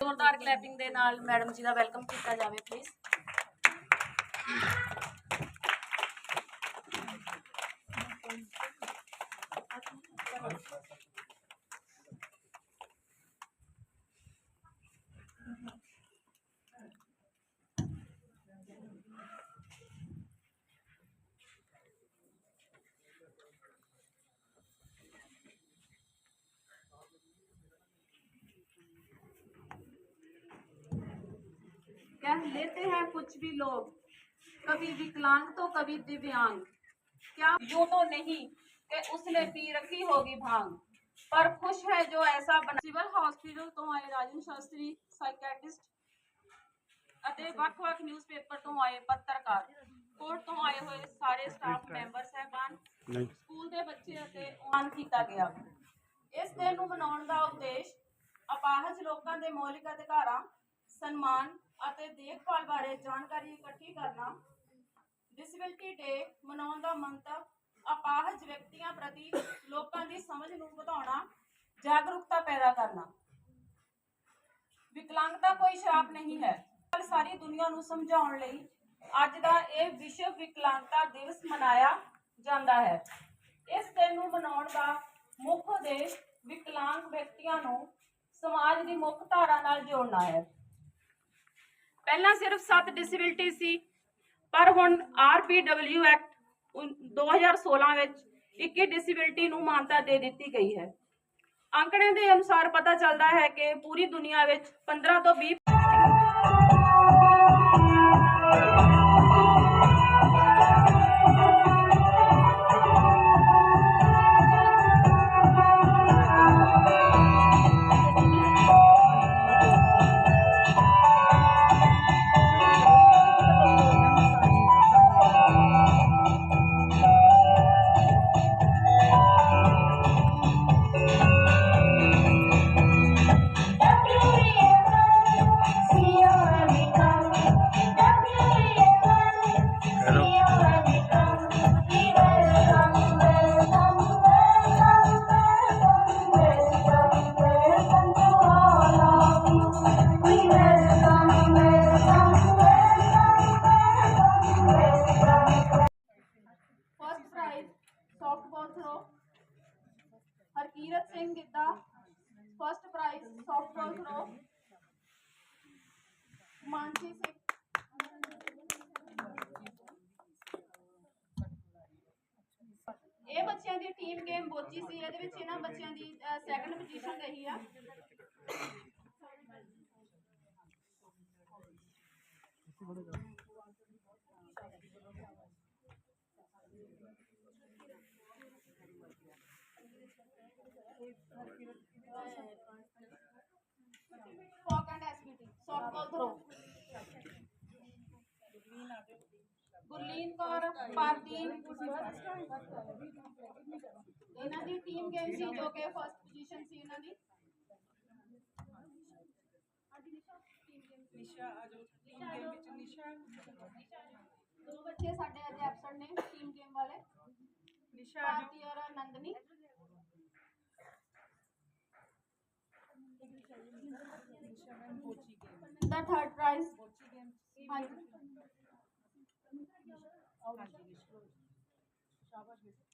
ਜ਼ੋਰਦਾਰ ਕਲੈਪਿੰਗ ਦੇ ਨਾਲ ਮੈਡਮ ਜੀ ਦਾ ਵੈਲਕਮ ਕੀਤਾ ਜਾਵੇ ਪਲੀਜ਼ कह लेते हैं कुछ भी लोग कभी विकलांग तो कभी दिव्यांग क्या यूं तो नहीं कि उसने पी रखी होगी भांग पर खुश है जो ऐसा बना ਸਿਵਲ ਹਸਪੀਟਲ ਤੋਂ ਆਏ ਰਾਜਨ ਸ਼ਾਸਤਰੀ ਸਾਈਕੈਟ੍ਰਿਸਟ ਅਤੇ ਵੱਖ-ਵੱਖ ਨਿਊਜ਼ਪੇਪਰ ਤੋਂ ਆਏ ਪੱਤਰਕਾਰ ਕੋਰਟ ਤੋਂ ਆਏ ਹੋਏ ਸਾਰੇ ਸਟਾਫ ਮੈਂਬਰ ਸਹਿਬਾਨ ਸਕੂਲ ਦੇ ਬੱਚੇ ਅਤੇ ਆਨ ਕੀਤਾ ਗਿਆ ਇਸ ਦਿਨ ਨੂੰ ਮਨਾਉਣ ਦਾ ਉਦੇਸ਼ ਅਪਾਹਜ ਲੋਕਾਂ ਦੇ ਮੌਲਿਕ ਅਧਿਕਾਰਾਂ ਸਨਮਾਨ ਅਤੇ ਦੇਖਭਾਲ ਬਾਰੇ ਜਾਣਕਾਰੀ ਇਕੱਠੀ ਕਰਨਾ। ਡਿਸੇਬਿਲਟੀ ਡੇ ਮਨਾਉਣ ਦਾ ਮੰਤਵ, ਅਪਾਹਜ ਵਿਅਕਤੀਆਂ ਪ੍ਰਤੀ ਲੋਕਾਂ ਦੀ ਸਮਝ ਨੂੰ ਵਧਾਉਣਾ, ਜਾਗਰੂਕਤਾ ਪੈਦਾ ਕਰਨਾ। ਵਿਕਲਾਂਗਤਾ ਕੋਈ ਸ਼ਰਾਪ ਨਹੀਂ ਹੈ ਸਾਰੀ ਦੁਨੀਆ ਨੂੰ ਸਮਝਾਉਣ ਲਈ ਅੱਜ ਦਾ ਇਹ ਵਿਸ਼ਵ ਵਿਕਲਾਂਗਤਾ ਦਿਵਸ ਮਨਾਇਆ ਜਾਂਦਾ ਹੈ। ਇਸ ਦਿਨ ਨੂੰ ਮਨਾਉਣ ਦਾ ਮੁੱਖ ਉਦੇਸ਼ ਵਿਕਲਾਂਗ ਵਿਅਕਤੀਆਂ ਨੂੰ ਸਮਾਜ ਦੀ ਮੁੱਖ ਧਾਰਾ ਨਾਲ ਜੋੜਨਾ ਹੈ। ਪਹਿਲਾਂ ਸਿਰਫ 7 ਡਿਸੇਬਿਲਟੀ ਸੀ, ਪਰ ਹੁਣ ਆਰਪੀਡਬਲਯੂ ਐਕਟ 2016 ਵਿੱਚ 21 ਡਿਸੇਬਿਲਟੀ ਨੂੰ ਮਾਨਤਾ ਦੇ ਦਿੱਤੀ ਗਈ ਹੈ। ਅੰਕੜੇ ਦੇ ਅਨੁਸਾਰ ਪਤਾ ਚੱਲਦਾ ਹੈ ਕਿ ਪੂਰੀ ਦੁਨੀਆ ਵਿੱਚ 15 ਤੋਂ 20 ਪੋਜੀਸ਼ਨ ਰਹੀ ਆ folk and SPT softball throw Gurleen Kaur ਪਾਰਦੀਨ ਇਹਨਾਂ ਦੀ ਟੀਮ ਗੇਮ ਸੀ ਜੋ ਕਿ ਫਸਟ ਪੋਜੀਸ਼ਨ ਸੀ ਇਹਨਾਂ ਦੀ ਨਿਸ਼ਾ ਆਜੋ ਟੀਮ ਗੇਮ ਵਿੱਚ ਨਿਸ਼ਾ। ਦੋ ਬੱਚੇ ਸਾਡੇ ਅੱਜ ਐਬਸੈਂਟ ਨੇ ਟੀਮ ਗੇਮ ਵਾਲੇ। ਨਿਸ਼ਾ ਆਜੋ ਭਾਰਤੀ ਔਰ ਨੰਦਨੀ। ਨਿਸ਼ਾ ਮੈਮ ਕੋਚੀ ਗੇਮ ਦਾ ਥਰਡ ਪ੍ਰਾਈਜ਼ ਕੋਚੀ ਗੇਮ ਹਾਂਜੀ। ਹਾਂਜੀ ਵਿਸ਼ਵ ਸ਼ਾਬਾਸ਼ ਬੇਟਾ।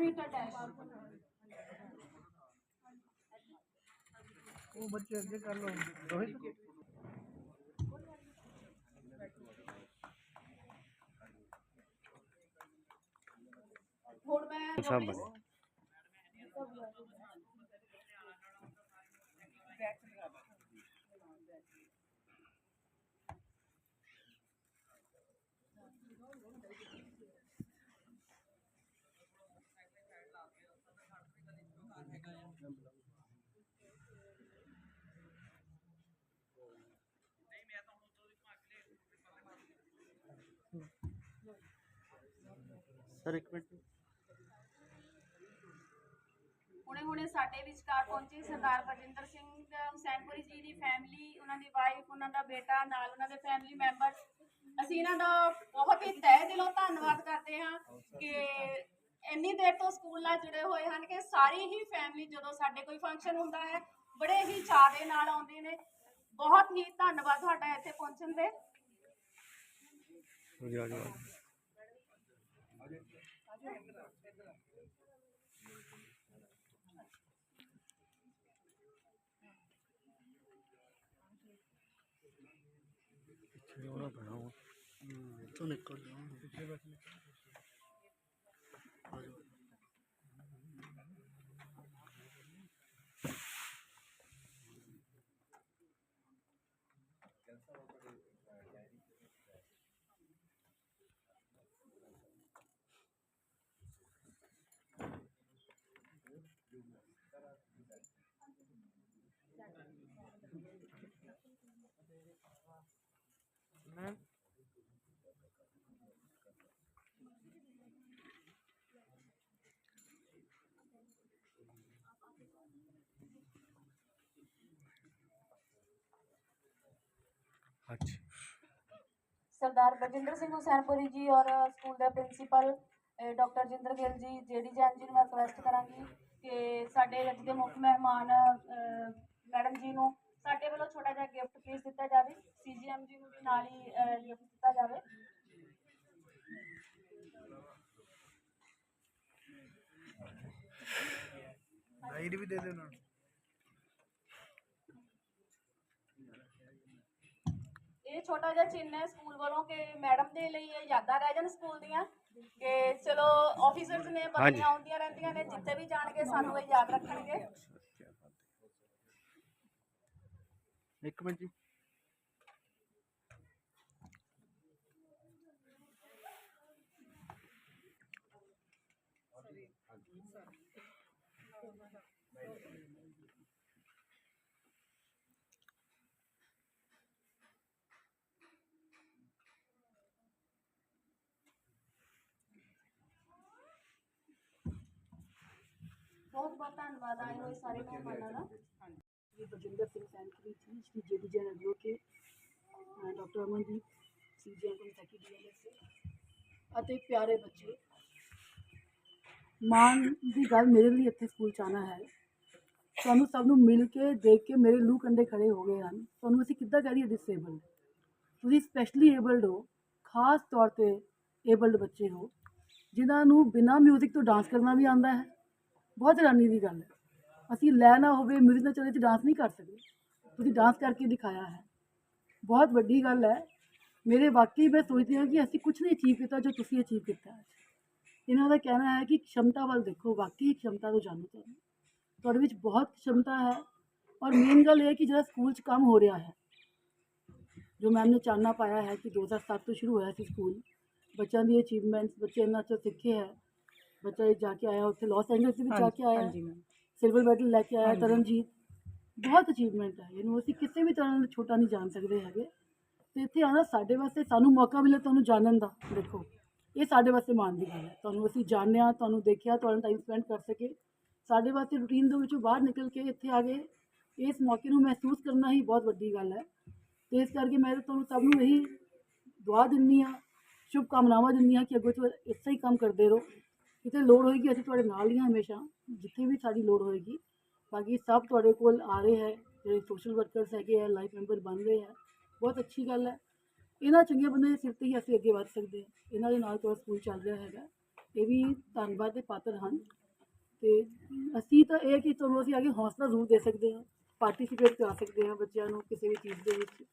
मीटर डैश वो बच्चे आगे कर लो। रोहित? छोड़ अच्छा, मैं ਸਰ ਇੱਕ ਮਿੰਟ। ਹੁਣੇ ਹੁਣੇ ਸਾਡੇ ਵਿਚਕਾਰ ਪਹੁੰਚੇ ਸਰਦਾਰ ਬਰਜਿੰਦਰ ਸਿੰਘ ਹੁਸੈਨਪੁਰੀ ਜੀ ਦੀ ਫੈਮਿਲੀ ਉਹਨਾਂ ਦੀ ਵਾਈਫ ਉਹਨਾਂ ਦਾ ਬੇਟਾ ਨਾਲ ਉਹਨਾਂ ਦੇ ਫੈਮਿਲੀ ਮੈਂਬਰ ਅਸੀਂ ਇਹਨਾਂ ਦਾ ਬਹੁਤ ਹੀ ਤਹਿ ਦਿਲੋਂ ਧੰਨਵਾਦ ਕਰਦੇ ਹਾਂ ਕਿ ਇੰਨੀ ਦੇਰ ਤੋਂ ਸਕੂਲ ਨਾਲ ਜੁੜੇ ਹੋਏ ਹਨ ਕਿ ਸਾਰੀ ਹੀ ਫੈਮਿਲੀ ਜਦੋਂ ਸਾਡੇ ਕੋਈ ਫੰਕਸ਼ਨ ਹੁੰਦਾ ਹੈ ਬੜੇ ਹੀ ਚਾਅ ਦੇ ਨਾਲ ਆਉਂਦੇ ਨੇ। ਬਹੁਤ ਹੀ ਧੰਨਵਾਦ ਤੁਹਾਡਾ ਇੱਥੇ ਪਹੁੰਚਣ ਦੇ। ਪਿੱਛੇ ਉਹਦਾ ਬਣਾ ਹੋ ਤੋਂ ਨਿਕਲ ਜਾਣਾ ਪਿੱਛੇ ਬਸ ਆ ਸਰਦਾਰ ਬਜਿੰਦਰ ਸਿੰਘ ਹੁਸੈਨਪੁਰੀ ਜੀ ਔਰ ਸਕੂਲ ਦੇ ਪ੍ਰਿੰਸੀਪਲ ਡਾਕਟਰ ਜਿੰਦਰ ਗਿੱਲ ਜੀ ਜੇਡੀ ਜੈਨ ਜੀ ਨੂੰ ਮੈਂ ਰਿਕਵੈਸਟ ਕਰਾਂਗੀ ਕਿ ਸਾਡੇ ਅੱਜ ਦੇ ਮੁੱਖ ਮਹਿਮਾਨ ਮੈਡਮ ਜੀ ਨੂੰ ਸਾਡੇ ਵੱਲੋਂ ਛੋਟਾ ਜਿਹਾ ਗਿਫਟ ਪਲੀਜ਼ ਦਿੱਤਾ ਜਾਵੇ ਸੀਜੀਐਮ ਜੀ ਨੂੰ ਵੀ ਨਾਲ ਹੀ ਗਿਫਟ ਦਿੱਤਾ ਜਾਵੇ। ਲਾਈਟ ਵੀ ਦੇ ਦੇ ਉਹਨਾਂ ਨੂੰ। ਇਹ ਛੋਟਾ ਜਿਹਾ ਚਿੰਨ੍ਹ ਹੈ ਸਕੂਲ ਵੱਲੋਂ ਕਿ ਮੈਡਮ ਦੇ ਲਈ ਇਹ ਯਾਦਾਂ ਰਹਿ ਜਾਣ ਸਕੂਲ ਦੀਆਂ ਕਿ ਚਲੋ ਆਫੀਸਰਸ ਨੇ ਬਦਲੀਆਂ ਆਉਂਦੀਆਂ ਰਹਿੰਦੀਆਂ ਨੇ ਜਿੱਥੇ ਵੀ ਜਾਣਗੇ ਸਾਨੂੰ ਇਹ ਯਾਦ ਰੱਖਣਗੇ। ਇੱਕ ਮਿੰਟ ਜੀ ਬਹੁਤ ਬਹੁਤ ਧੰਨਵਾਦ ਆਏ ਹੋਏ ਸਾਰੇ ਮਹਿਮਾਨਾਂ ਦਾ ਜੀ Barjinder Singh ਸੈਂਕਰੀ ji Shri JD Jain advocate doctor Amandeep CGM ਕੰਸੈਕੀ DLS ਅਤੇ ਪਿਆਰੇ ਬੱਚੇ ਮਾਣ ਦੀ ਗੱਲ ਮੇਰੇ ਲਈ ਇੱਥੇ ਸਕੂਲ 'ਚ ਆਉਣਾ ਹੈ। ਤੁਹਾਨੂੰ ਸਭ ਨੂੰ ਮਿਲ ਕੇ ਦੇਖ ਕੇ ਮੇਰੇ ਲੂ ਕੰਡੇ ਖੜੇ ਹੋ ਗਏ ਹਨ। ਤੁਹਾਨੂੰ ਅਸੀਂ ਕਿੱਦਾਂ ਕਹਿ ਦਈਏ ਡਿਸੇਬਲ ਤੁਸੀਂ ਸਪੈਸ਼ਲੀ ਏਬਲਡ ਹੋ, ਖਾਸ ਤੌਰ ਤੇ ਏਬਲਡ ਬੱਚੇ ਹੋ, ਜਿਨ੍ਹਾਂ ਨੂੰ ਬਿਨਾਂ 뮤직 ਤੋਂ ਡਾਂਸ ਕਰਨਾ ਵੀ ਆਉਂਦਾ ਹੈ। ਬਹੁਤ ਹੈਰਾਨੀ ਦੀ ਗੱਲ ਹੈ। असी लै ना हो म्यूज़िक ना चलते डांस नहीं कर सकते तो डांस करके दिखाया है बहुत वही गल है मेरे वाकई मैं सोचती हूँ कि असी कुछ नहीं अचीव किया जो तुम अचीव किया इन्हों का कहना है कि क्षमता वाल देखो वाकई क्षमता तो जानो चाहिए थोड़े तो बहुत क्षमता है और मेन गल है कि जो स्कूल काम हो रहा है जो मैम ने चानना पाया है कि दो हज़ार सात तो शुरू होया कि स्कूल बच्चों की अचीवमेंट्स बच्चे इन्होंने सीखे है बच्चा जाके आया उ लॉस एंजल्स भी जाके आया जी मैम ਸਿਲਵਰ ਮੈਡਲ ਲੈ ਕੇ ਆਇਆ ਤਰਨਜੀਤ। ਬਹੁਤ ਅਚੀਵਮੈਂਟ ਹੈ ਇਹਨੂੰ ਅਸੀਂ ਕਿਸੇ ਵੀ ਤਰ੍ਹਾਂ ਨਾਲ ਛੋਟਾ ਨਹੀਂ ਜਾਣ ਸਕਦੇ ਹੈਗੇ। ਤੇ ਇੱਥੇ ਆਣਾ ਸਾਡੇ ਵਾਸਤੇ ਸਾਨੂੰ ਮੌਕਾ ਮਿਲੇ ਤੁਹਾਨੂੰ ਜਾਣਨ ਦਾ। ਦੇਖੋ ਇਹ ਸਾਡੇ ਵਾਸਤੇ ਮਾਣ ਦੀ ਗੱਲ ਹੈ। ਤੁਹਾਨੂੰ ਅਸੀਂ ਜਾਣਿਆ ਤੁਹਾਨੂੰ ਦੇਖਿਆ ਤੁਹਾਨੂੰ ਟਾਈਮ ਸਪੈਂਡ ਕਰ ਸਕੇ। ਸਾਡੇ ਵਾਸਤੇ ਰੂਟੀਨ ਦੇ ਵਿੱਚੋਂ ਬਾਹਰ ਨਿਕਲ ਕੇ ਇੱਥੇ ਆ ਗਏ। ਇਸ ਮੌਕੇ ਨੂੰ ਮਹਿਸੂਸ ਕਰਨਾ ਹੀ ਬਹੁਤ ਵੱਡੀ ਗੱਲ ਹੈ। ਤੇ ਇਸ ਕਰਕੇ ਮੈਂ ਤਾਂ ਤੁਹਾਨੂੰ ਸਭ ਨੂੰ ਇਹੀ ਦੁਆ ਦਿੰਦੀ ਹਾਂ ਸ਼ੁਭ ਕਾਮਨਾਵਾਂ ਦਿੰਦੀ ਹਾਂ ਕਿ ਅੱਗੋਂ ਤੋਂ ਇਸੇ ਹੀ ਕੰਮ ਕਰਦੇ ਰਹੋ। ਕਿਤੇ ਲੋੜ ਹੋਏਗੀ ਅਸੀਂ ਤੁਹਾਡੇ ਨਾਲ ਹੀ ਹਾਂ ਹਮੇਸ਼ਾ। ਜਿੱਥੇ ਵੀ ਸਾਡੀ ਲੋੜ ਹੋਏਗੀ। ਬਾਕੀ ਸਭ ਤੁਹਾਡੇ ਕੋਲ ਆ ਰਹੇ ਹੈ, ਜਿਹੜੇ ਸੋਸ਼ਲ ਵਰਕਰਸ ਹੈਗੇ ਆ ਲਾਈਫ ਮੈਂਬਰ ਬਣ ਰਹੇ ਹੈ। ਬਹੁਤ ਅੱਛੀ ਗੱਲ ਹੈ। ਇਹਨਾਂ ਚੰਗੇ ਬੰਦੇ ਦੇ ਸਿਰ ਤੇ ਹੀ ਅਸੀਂ ਅੱਗੇ ਵਧ ਸਕਦੇ ਹਾਂ। ਇਹਨਾਂ ਦੇ ਨਾਲ ਤੋਂ ਸਕੂਲ ਚੱਲ ਰਿਹਾ ਹੈਗਾ। ਇਹ ਵੀ ਧੰਨਵਾਦ ਦੇ ਪਾਤਰ ਹਨ। ਤੇ ਅਸੀਂ ਤਾਂ ਇਹ ਕਿ ਤੁਹਾਨੂੰ ਅਸੀਂ ਅੱਗੇ ਹੌਸਲਾ ਜ਼ਰੂਰ ਦੇ ਸਕਦੇ ਹਾਂ। ਪਾਰਟਿਸਿਪੇਟ ਕਰਾ ਸਕਦੇ ਹਾਂ ਬੱਚਿਆਂ ਨੂੰ ਕਿਸੇ ਵੀ ਚੀਜ਼ ਦੇ ਵਿੱਚ।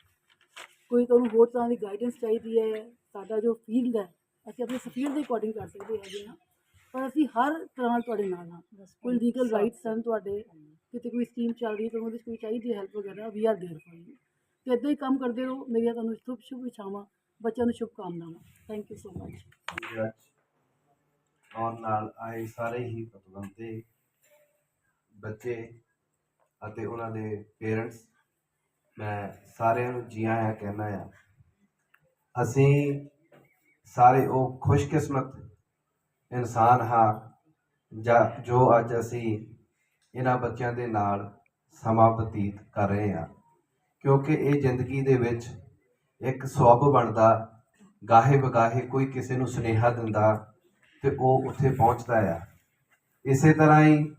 ਕੋਈ ਤੁਹਾਨੂੰ ਹੋਰ ਤਰ੍ਹਾਂ ਦੀ ਗਾਈਡੈਂਸ ਚਾਹੀਦੀ ਹੈ, ਸਾਡਾ ਜੋ ਫੀਲਡ ਹੈ, ਅਸੀਂ ਆਪਣੇ ਫੀਲਡ ਦੇ ਅਕੋਰਡਿੰਗ ਕਰ ਸਕਦੇ ਹੈਗੇ ਹਾਂ। ਪਰ ਅਸੀਂ ਹਰ ਤਰ੍ਹਾਂ ਨਾਲ ਤੁਹਾਡੇ ਨਾਲ ਹਾਂ। ਕੋਈ ਲੀਗਲ ਰਾਈਟਸ ਹਨ ਤੁਹਾਡੇ ਕਿਤੇ ਕੋਈ ਸਕੀਮ ਚੱਲ ਰਹੀ ਹੈ ਤੁਹਾਨੂੰ ਉਹਦੇ 'ਚ ਕੋਈ ਚਾਹੀਦੀ ਹੈਲਪ ਵਗੈਰਾ we are there for you ਤੇ ਇੱਦਾਂ ਹੀ ਕੰਮ ਕਰਦੇ ਰਹੋ ਮੇਰੀਆਂ ਤੁਹਾਨੂੰ ਸ਼ੁਭ ਸ਼ੁਭ ਇਛਾਵਾਂ ਬੱਚਿਆਂ ਨੂੰ ਸ਼ੁਭ ਕਾਮਨਾਵਾਂ। ਥੈਂਕ ਯੂ ਸੋ ਮਚ ਆਉਣ ਨਾਲ ਆਏ ਸਾਰੇ ਹੀ ਪਤਵੰਤੇ ਬੱਚੇ ਅਤੇ ਉਹਨਾਂ ਦੇ ਪੇਰੈਂਟਸ ਮੈਂ ਸਾਰਿਆਂ ਨੂੰ ਜੀ ਆਇਆਂ ਕਹਿਣਾ ਆ। ਅਸੀਂ ਸਾਰੇ ਉਹ ਖੁਸ਼ਕਿਸਮਤ ਇਨਸਾਨ ਹਾਂ ਜਾਂ ਜੋ ਅੱਜ ਅਸੀਂ ਇਹਨਾਂ ਬੱਚਿਆਂ ਦੇ ਨਾਲ ਸਮਾਂ ਬਤੀਤ ਕਰ ਰਹੇ ਹਾਂ। ਕਿਉਂਕਿ ਇਹ ਜ਼ਿੰਦਗੀ ਦੇ ਵਿੱਚ ਇੱਕ ਸਵਾਬ ਬਣਦਾ, ਗਾਹੇ ਬਗਾਹੇ ਕੋਈ ਕਿਸੇ ਨੂੰ ਸੁਨੇਹਾ ਦਿੰਦਾ ਤੇ ਉਹ ਉੱਥੇ ਪਹੁੰਚਦਾ ਆ। ਇਸੇ ਤਰ੍ਹਾਂ ਹੀ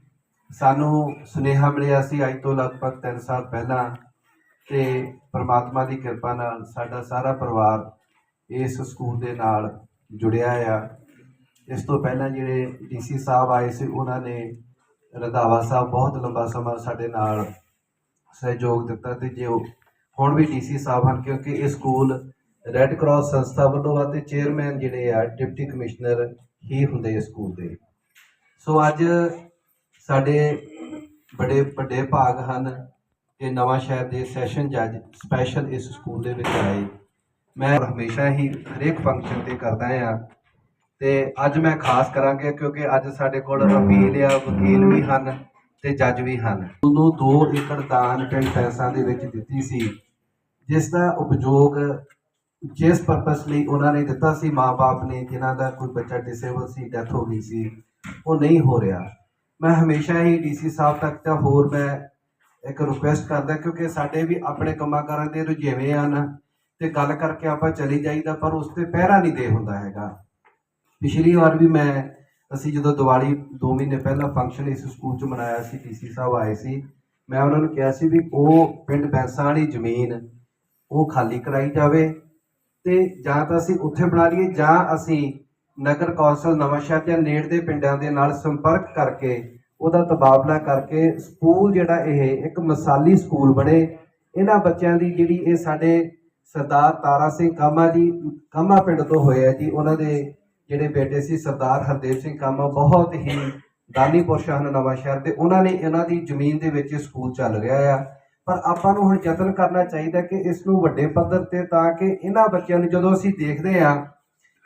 ਸਾਨੂੰ ਸੁਨੇਹਾ ਮਿਲਿਆ ਸੀ ਅੱਜ ਤੋਂ ਲਗਭਗ 3 ਸਾਲ ਪਹਿਲਾਂ ਤੇ ਪ੍ਰਮਾਤਮਾ ਦੀ ਕਿਰਪਾ ਨਾਲ ਸਾਡਾ ਸਾਰਾ ਪਰਿਵਾਰ ਇਸ ਸਕੂਲ ਦੇ ਨਾਲ ਜੁੜਿਆ ਆ। ਇਸ ਤੋਂ ਪਹਿਲਾਂ ਜਿਹੜੇ ਡੀਸੀ ਸਾਹਿਬ ਆਏ ਸੀ, ਉਹਨਾਂ ਨੇ ਰੰਧਾਵਾ ਸਾਹਿਬ ਬਹੁਤ ਲੰਬਾ ਸਮਾਂ ਸਾਡੇ ਨਾਲ ਸਹਿਯੋਗ ਦਿੱਤਾ ਤੇ ਜੋ ਹੁਣ ਵੀ ਡੀਸੀ ਸਾਹਿਬ ਹਨ, ਕਿਉਂਕਿ ਇਹ ਸਕੂਲ ਰੈੱਡ ਕਰਾਸ ਸੰਸਥਾ ਵੱਲੋਂ ਆ ਤੇ ਚੇਅਰਮੈਨ ਜਿਹੜੇ ਆ, ਡਿਪਟੀ ਕਮਿਸ਼ਨਰ ਹੀ ਹੁੰਦੇ ਇਸ ਸਕੂਲ ਦੇ। ਸੋ ਅੱਜ ਸਾਡੇ ਬੜੇ ਵੱਡੇ ਭਾਗ ਹਨ ਕਿ ਨਵਾਂ ਸ਼ਹਿਰ ਦੇ ਸੈਸ਼ਨ ਜੱਜ ਸਪੈਸ਼ਲ ਇਸ ਸਕੂਲ ਦੇ ਵਿੱਚ ਆਏ। ਮੈਂ ਹਮੇਸ਼ਾ ਹੀ ਹਰੇਕ ਫੰਕਸ਼ਨ ਤੇ ਕਰਦਾ ਆ। ਤੇ ਅੱਜ ਮੈਂ ਖਾਸ ਕਰਾਂਗਾ ਕਿਉਂਕਿ ਅੱਜ ਸਾਡੇ ਕੋਲ ਅਪੀਲ ਆ ਵਕੀਲ ਵੀ ਹਨ ਤੇ ਜੱਜ ਵੀ ਹਨ। ਉਹਨੂੰ 2 ਏਕੜ ਦਾਨ ਪਿੰਡ ਪੈਸਾ ਦੇ ਵਿੱਚ ਦਿੱਤੀ ਸੀ, ਜਿਸ ਦਾ ਉਪਯੋਗ ਜਿਸ ਪਰਪਸ ਲਈ ਉਹਨਾਂ ਨੇ ਦਿੱਤਾ ਸੀ ਮਾਪੇ ਨੇ, ਜਿਨ੍ਹਾਂ ਦਾ ਕੋਈ ਬੱਚਾ ਡਿਸੇਬਲ ਸੀ ਡੈਥ ਹੋ ਗਈ ਸੀ, ਉਹ ਨਹੀਂ ਹੋ ਰਿਹਾ। ਮੈਂ ਹਮੇਸ਼ਾ ਹੀ ਡੀਸੀ ਸਾਹਿਬ ਤੱਕ ਤਾਂ ਹੋਰ ਮੈਂ ਇੱਕ ਰਿਕੁਐਸਟ ਕਰਦਾ ਕਿਉਂਕਿ ਸਾਡੇ ਵੀ ਆਪਣੇ ਕੰਮਾਂ ਕਾਰਾਂ ਦੇ ਰੁਝੇਵੇਂ ਹਨ ਤੇ ਗੱਲ ਕਰਕੇ ਆਪਾਂ ਚਲੀ ਜਾਈਦਾ ਪਰ ਉਸ ਤੇ ਪਹਿਰਾ ਨਹੀਂ ਦੇ ਹੁੰਦਾ ਹੈਗਾ। ਪਿਛਲੀ ਵਾਰ ਵੀ ਮੈਂ, ਅਸੀਂ ਜਦੋਂ ਦੀਵਾਲੀ 2 ਮਹੀਨੇ ਪਹਿਲਾਂ ਫੰਕਸ਼ਨ ਇਸ ਸਕੂਲ 'ਚ ਮਨਾਇਆ ਸੀ ਡੀਸੀ ਸਾਹਿਬ ਆਏ ਸੀ, ਮੈਂ ਉਹਨਾਂ ਨੂੰ ਕਿਹਾ ਸੀ ਵੀ ਉਹ ਪਿੰਡ ਬੈਂਸਾਂ ਵਾਲੀ ਜ਼ਮੀਨ, ਉਹ ਖਾਲੀ ਕਰਾਈ ਜਾਵੇ ਤੇ ਜਾਂ ਤਾਂ ਅਸੀਂ ਉੱਥੇ ਬਣਾ ਲਈਏ ਜਾਂ ਅਸੀਂ ਨਗਰ ਕੌਂਸਲ ਨਵਾਂਸ਼ਹਿਰ ਜਾਂ ਨੇੜ ਦੇ ਪਿੰਡਾਂ ਦੇ ਨਾਲ ਸੰਪਰਕ ਕਰਕੇ ਉਹਦਾ ਤਬਾਦਲਾ ਕਰਕੇ ਸਕੂਲ ਜਿਹੜਾ ਇਹ ਇੱਕ ਮਿਸਾਲੀ ਸਕੂਲ ਬਣੇ। ਇਹਨਾਂ ਬੱਚਿਆਂ ਦੀ ਜਿਹੜੀ ਇਹ ਸਾਡੇ ਸਰਦਾਰ ਤਾਰਾ ਸਿੰਘ ਕਾਮਾ ਜੀ, ਕਾਮਾ ਪਿੰਡ ਤੋਂ ਹੋਏ ਆ ਜੀ, ਉਹਨਾਂ ਦੇ ਜਿਹੜੇ ਬੇਟੇ ਸੀ ਸਰਦਾਰ ਹਰਦੇਵ ਸਿੰਘ ਕਾਮਾ, ਬਹੁਤ ਹੀ ਦਾਨੀ ਪੁਰਸ਼ ਹਨ ਨਵਾਂਸ਼ਹਿਰ ਤੇ ਉਹਨਾਂ ਨੇ ਇਹਨਾਂ ਦੀ ਜ਼ਮੀਨ ਦੇ ਵਿੱਚ ਸਕੂਲ ਚੱਲ ਰਿਹਾ ਆ। ਪਰ ਆਪਾਂ ਨੂੰ ਹੁਣ ਯਤਨ ਕਰਨਾ ਚਾਹੀਦਾ ਕਿ ਇਸ ਨੂੰ ਵੱਡੇ ਪੱਧਰ ਤੇ ਤਾਂ ਕਿ ਇਹਨਾਂ ਬੱਚਿਆਂ ਨੂੰ ਜਦੋਂ ਅਸੀਂ ਦੇਖਦੇ ਆ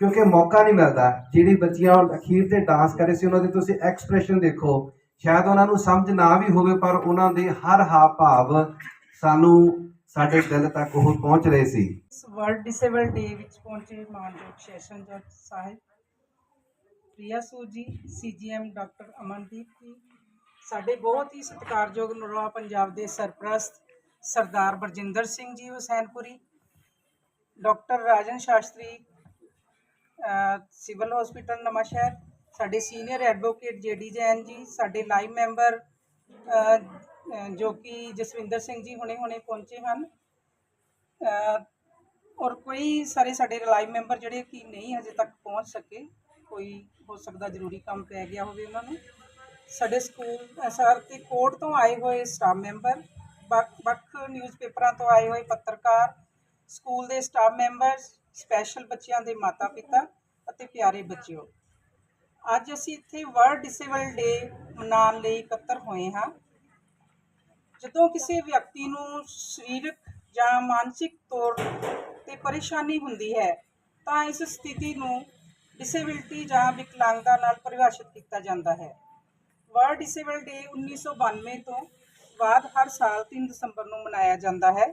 ਕਿਉਂਕਿ ਮੌਕਾ ਨਹੀਂ ਮਿਲਦਾ, ਜਿਹੜੀ ਬੱਚੀਆਂ ਅਖੀਰ ਤੇ ਡਾਂਸ ਕਰੇ ਸੀ, ਉਹਨਾਂ ਦੇ ਤੁਸੀਂ ਐਕਸਪ੍ਰੈਸ਼ਨ ਦੇਖੋ, ਸ਼ਾਇਦ ਉਹਨਾਂ ਨੂੰ ਸਮਝ ਨਾ ਵੀ ਹੋਵੇ, ਪਰ ਉਹਨਾਂ ਦੇ ਹਰ ਹਾਵ ਭਾਵ ਸਾਨੂੰ ਸਾਡੇ ਦਿਲ ਤੱਕ ਉਹ ਪਹੁੰਚ ਰਹੇ ਸੀ। ਵਰਲਡ ਡਿਸੇਬਲ ਡੇ ਵਿੱਚ ਪਹੁੰਚੇ ਮਾਨਯੋਗ ਸੈਸ਼ਨ ਜੱਜ ਸਾਹਿਬ ਪ੍ਰਿਆ ਸੂਦ ਜੀ ਸੀਜੀਐਮ ਡਾਕਟਰ ਅਮਨਦੀਪ ਜੀ, ਸਾਡੇ ਬਹੁਤ ਹੀ ਸਤਿਕਾਰਯੋਗ ਨਰਵਾ ਪੰਜਾਬ ਦੇ ਸਰਪ੍ਰਸਤ Sardar Barjinder Singh ji Hussainpuri, doctor Rajan Shastri civil hospital Nawanshahr, ਸਾਡੇ ਸੀਨੀਅਰ ਐਡਵੋਕੇਟ ਜੇਡੀ ਜੈਨ ਜੀ, ਸਾਡੇ ਲਾਈਵ ਮੈਂਬਰ ਜੋ ਕਿ ਜਸਵਿੰਦਰ ਸਿੰਘ ਜੀ ਹੁਣੇ ਹੁਣੇ ਪਹੁੰਚੇ ਹਨ। ਔਰ ਕੋਈ ਸਾਰੇ ਸਾਡੇ ਲਾਈਵ ਮੈਂਬਰ ਜਿਹੜੇ ਕਿ ਨਹੀਂ ਹਜੇ ਤੱਕ ਪਹੁੰਚ ਸਕੇ ਕੋਈ ਹੋ ਸਕਦਾ ਜ਼ਰੂਰੀ ਕੰਮ ਪੈ ਗਿਆ ਹੋਵੇ ਉਹਨਾਂ ਨੂੰ। ਸਾਡੇ ਸਕੂਲ ਸਰ ਤੇ ਕੋਰਟ ਤੋਂ ਆਏ ਹੋਏ ਸਟਾਫ ਮੈਂਬਰ, ਵੱਖ ਵੱਖ ਨਿਊਜ਼ਪੇਪਰਾਂ ਤੋਂ ਆਏ ਹੋਏ ਪੱਤਰਕਾਰ, ਸਕੂਲ ਦੇ ਸਟਾਫ ਮੈਂਬਰ ਸਪੈਸ਼ਲ ਬੱਚਿਆਂ ਦੇ ਮਾਤਾ ਪਿਤਾ ਅਤੇ ਪਿਆਰੇ ਬੱਚਿਓ। ਅੱਜ ਅਸੀਂ ਇੱਥੇ ਵਰਲਡ ਡਿਸੇਬਲ ਡੇ ਮਨਾਉਣ ਲਈ ਇਕੱਤਰ ਹੋਏ ਹਾਂ। ਜਦੋਂ ਕਿਸੇ ਵਿਅਕਤੀ ਨੂੰ ਸਰੀਰਕ ਜਾਂ ਮਾਨਸਿਕ ਤੌਰ ਤੇ ਪਰੇਸ਼ਾਨੀ ਹੁੰਦੀ ਹੈ, ਤਾਂ ਇਸ ਸਥਿਤੀ ਨੂੰ ਡਿਸੇਬਿਲਟੀ ਜਾਂ ਵਿਕਲਾਂਗਤਾ ਨਾਲ ਪਰਿਭਾਸ਼ਿਤ ਕੀਤਾ ਜਾਂਦਾ ਹੈ। ਵਰਲਡ ਡਿਸੇਬਲ ਡੇ 1992 ਤੋਂ ਬਾਅਦ ਹਰ ਸਾਲ 3 ਦਸੰਬਰ ਨੂੰ ਮਨਾਇਆ ਜਾਂਦਾ ਹੈ।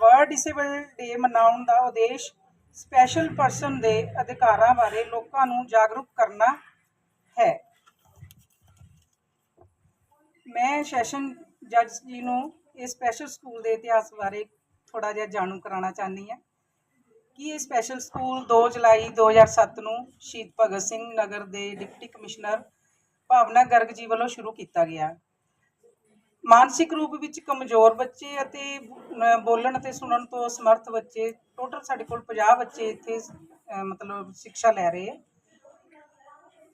ਵਰਲਡ ਡਿਸੇਬਲ ਡੇ ਮਨਾਉਣ ਦਾ ਉਦੇਸ਼ ਸਪੈਸ਼ਲ ਪਰਸਨ ਦੇ ਅਧਿਕਾਰਾਂ ਬਾਰੇ ਲੋਕਾਂ ਨੂੰ ਜਾਗਰੂਕ ਕਰਨਾ ਹੈ। ਮੈਂ ਸੈਸ਼ਨ ਜੱਜ ਜੀ ਨੂੰ ਇਹ ਸਪੈਸ਼ਲ ਸਕੂਲ ਦੇ ਇਤਿਹਾਸ ਬਾਰੇ ਥੋੜਾ ਜਿਹਾ ਜਾਣੂ ਕਰਾਉਣਾ ਚਾਹੁੰਦੀ ਹਾਂ। ਕੀ ਇਹ ਸਪੈਸ਼ਲ ਸਕੂਲ 2 ਜੁਲਾਈ 2007 ਨੂੰ ਸ਼ਹੀਦ ਭਗਤ ਸਿੰਘ ਨਗਰ ਦੇ ਡਿਪਟੀ ਕਮਿਸ਼ਨਰ ਭਾਵਨਾ ਗਰਗ ਜੀ ਵੱਲੋਂ ਸ਼ੁਰੂ ਕੀਤਾ ਗਿਆ? ਮਾਨਸਿਕ ਰੂਪ ਵਿੱਚ ਕਮਜ਼ੋਰ ਬੱਚੇ ਅਤੇ ਬੋਲਣ ਅਤੇ ਸੁਣਨ ਤੋਂ ਸਮਰਥ ਬੱਚੇ ਟੋਟਲ ਸਾਡੇ ਕੋਲ 50 ਬੱਚੇ ਇੱਥੇ ਮਤਲਬ ਸਿੱਖਿਆ ਲੈ ਰਹੇ ਹੈ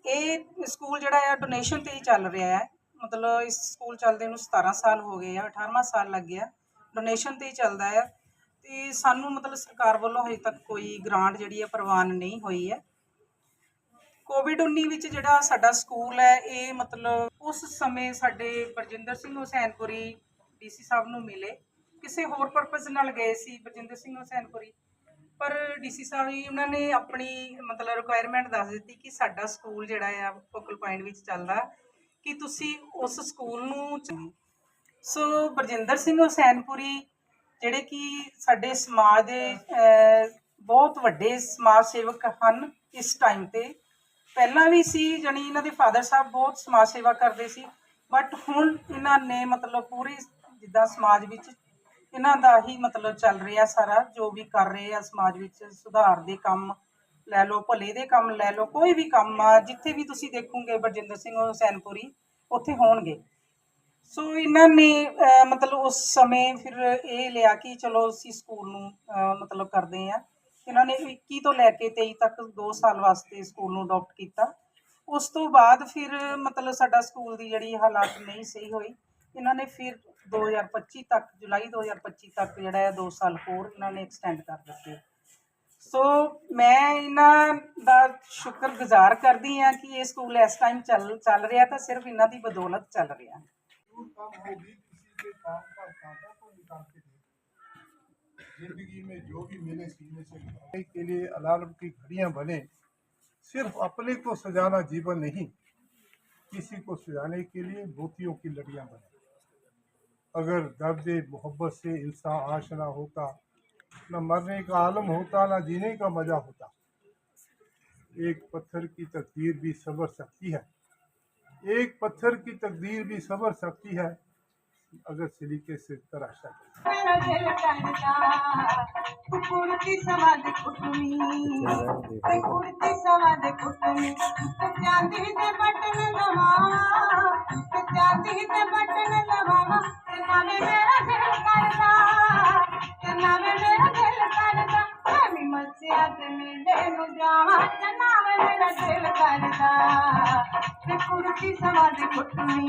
ਇਹ ਸਕੂਲ ਜਿਹੜਾ ਹੈ ਡੋਨੇਸ਼ਨ ਤੇ ਹੀ ਚੱਲ ਰਿਹਾ ਹੈ ਮਤਲਬ ਇਸ ਸਕੂਲ ਚੱਲਦੇ ਨੂੰ 17 ਸਾਲ ਹੋ ਗਏ ਆ 18ਵਾਂ ਸਾਲ ਲੱਗ ਗਿਆ। ਡੋਨੇਸ਼ਨ ਤੇ ਹੀ ਚੱਲਦਾ ਹੈ ਤੇ ਸਾਨੂੰ ਮਤਲਬ ਸਰਕਾਰ ਵੱਲੋਂ ਹਜੇ ਤੱਕ ਕੋਈ ਗ੍ਰਾਂਟ ਜਿਹੜੀ ਹੈ ਪ੍ਰਵਾਨ ਨਹੀਂ ਹੋਈ ਹੈ। ਕੋਵਿਡ 19 ਵਿੱਚ ਜਿਹੜਾ ਸਾਡਾ ਸਕੂਲ ਹੈ, ਇਹ ਮਤਲਬ ਉਸ ਸਮੇਂ ਸਾਡੇ ਬਰਜਿੰਦਰ ਸਿੰਘ ਹੁਸੈਨਪੁਰੀ ਡੀਸੀ ਸਾਹਿਬ ਨੂੰ ਮਿਲੇ। ਕਿਸੇ ਹੋਰ ਪਰਪਸ ਨਾਲ ਗਏ ਸੀ ਬਰਜਿੰਦਰ ਸਿੰਘ ਹੁਸੈਨਪੁਰੀ, ਪਰ ਡੀਸੀ ਸਾਹਿਬ ਜੀ ਉਹਨਾਂ ਨੇ ਆਪਣੀ ਮਤਲਬ ਰਿਕੁਆਇਰਮੈਂਟ ਦੱਸ ਦਿੱਤੀ ਕਿ ਸਾਡਾ ਸਕੂਲ ਜਿਹੜਾ ਆ ਫੋਕਲ ਪੁਆਇੰਟ ਵਿੱਚ ਚੱਲਦਾ, ਕਿ ਤੁਸੀਂ ਉਸ ਸਕੂਲ ਨੂੰ ਚ- ਸੋ ਬਰਜਿੰਦਰ ਸਿੰਘ ਹੁਸੈਨਪੁਰੀ ਜਿਹੜੇ ਕਿ ਸਾਡੇ ਸਮਾਜ ਦੇ ਬਹੁਤ ਵੱਡੇ ਸਮਾਜ ਸੇਵਕ ਹਨ ਇਸ ਟਾਈਮ ਤੇ। ਪਹਿਲਾਂ ਵੀ ਸੀ, ਜਾਣੀ ਇਹਨਾਂ ਦੇ ਫਾਦਰ ਸਾਹਿਬ ਬਹੁਤ ਸਮਾਜ ਸੇਵਾ ਕਰਦੇ ਸੀ ਬਟ ਹੁਣ ਇਹਨਾਂ ਨੇ ਮਤਲਬ ਪੂਰੀ ਜਿੱਦਾਂ ਸਮਾਜ ਵਿੱਚ ਇਹਨਾਂ ਦਾ ਹੀ ਮਤਲਬ ਚੱਲ ਰਿਹਾ ਸਾਰਾ, ਜੋ ਵੀ ਕਰ ਰਹੇ ਆ ਸਮਾਜ ਵਿੱਚ, ਸੁਧਾਰ ਦੇ ਕੰਮ ਲੈ ਲਓ, ਭਲੇ ਦੇ ਕੰਮ ਲੈ ਲਓ, ਕੋਈ ਵੀ ਕੰਮ ਆ, ਜਿੱਥੇ ਵੀ ਤੁਸੀਂ ਦੇਖੋਗੇ ਬਰਜਿੰਦਰ ਸਿੰਘ ਹੁਸੈਨਪੁਰੀ, ਉੱਥੇ ਹੋਣਗੇ। ਸੋ ਇਹਨਾਂ ਨੇ ਮਤਲਬ ਉਸ ਸਮੇਂ ਫਿਰ ਇਹ ਲਿਆ ਕਿ ਚਲੋ ਅਸੀਂ ਸਕੂਲ ਨੂੰ ਮਤਲਬ ਕਰਦੇ ਆ ਇਹਨਾਂ ਨੇ 21 ਤੋਂ ਲੈ ਕੇ 23 ਤੱਕ 2 ਸਾਲ ਵਾਸਤੇ ਸਕੂਲ ਨੂੰ ਅਡਾਪਟ ਕੀਤਾ। ਉਸ ਤੋਂ ਬਾਅਦ ਫਿਰ, ਮਤਲਬ ਸਾਡਾ ਸਕੂਲ ਦੀ ਜਿਹੜੀ ਹਾਲਾਤ ਨਹੀਂ ਸਹੀ ਹੋਈ। ਇਹਨਾਂ ਨੇ ਫਿਰ 2025 ਤੱਕ, ਜੁਲਾਈ 2025 ਤੱਕ ਜਿਹੜਾ ਹੈ 2 ਸਾਲ ਹੋਰ ਇਹਨਾਂ ਨੇ ਐਕਸਟੈਂਡ ਕਰ ਦਿੱਤੇ। ਸੋ ਮੈਂ ਇਹਨਾਂ ਦਾ ਸ਼ੁਕਰਗੁਜ਼ਾਰ ਕਰਦੀ ਹਾਂ ਕਿ ਇਹ ਸਕੂਲ ਇਸ ਟਾਈਮ ਚੱਲ ਚੱਲ ਰਿਹਾ ਤਾਂ ਸਿਰਫ ਇਹਨਾਂ ਦੀ ਬਦੌਲਤ ਚੱਲ ਰਿਹਾ। कम होगी किसी के काम का ज़िंदगी में जो भी मिले सीने से के लिए अलार्म की घड़ियाँ बने सिर्फ़ अपने को सजाना जीवन नहीं किसी को सजाने के लिए मोतियों की लड़ियाँ बने, अगर दर्द मोहब्बत से इंसान आशना होता, न मरने का आलम होता, न जीने का मज़ा होता, एक पत्थर की तकदीर भी सबर सकती है। एक पत्थर की तकदीर भी संवर सकती है, अगर सिलीके से तराशा मेरा दिल करदा ਕੁੜਤੀ ਸਵਾਦ ਕੁੱਟਣੀ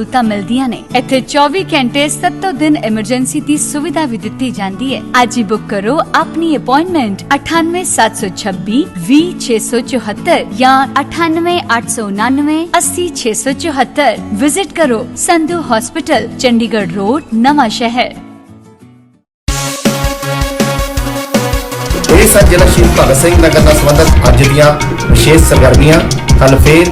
ਸਹੂਲਤਾਂ ਮਿਲਦੀਆਂ ਨੇ। ਇੱਥੇ 24 ਘੰਟੇ 7 ਦਿਨ ਐਮਰਜੈਂਸੀ ਦੀ ਸੁਵਿਧਾ ਵੀ ਦਿੱਤੀ ਜਾਂਦੀ ਹੈ। ਅੱਜ ਹੀ ਬੁੱਕ ਕਰੋ ਆਪਣੀ ਅਪਾਇੰਟਮੈਂਟ 98726 20674 ਜਾਂ 98899 80674 ਵਿਜ਼ਿਟ ਕਰੋ ਸੰਧੂ ਹਸਪੀਟਲ ਚੰਡੀਗੜ੍ਹ ਰੋਡ ਨਵਾਂ ਸ਼ਹਿਰ। ਇਹ ਸਨ ਜ਼ਿਲ੍ਹਾ ਸ਼ਹੀਦ ਭਗਤ ਸਿੰਘ ਨਗਰ ਨਾਲ ਸੰਬੰਧਿਤ ਅੱਜ ਦੀਆਂ ਵਿਸ਼ੇਸ਼ ਸਰਗਰਮੀਆਂ ਕੱਲ ਫੇਰ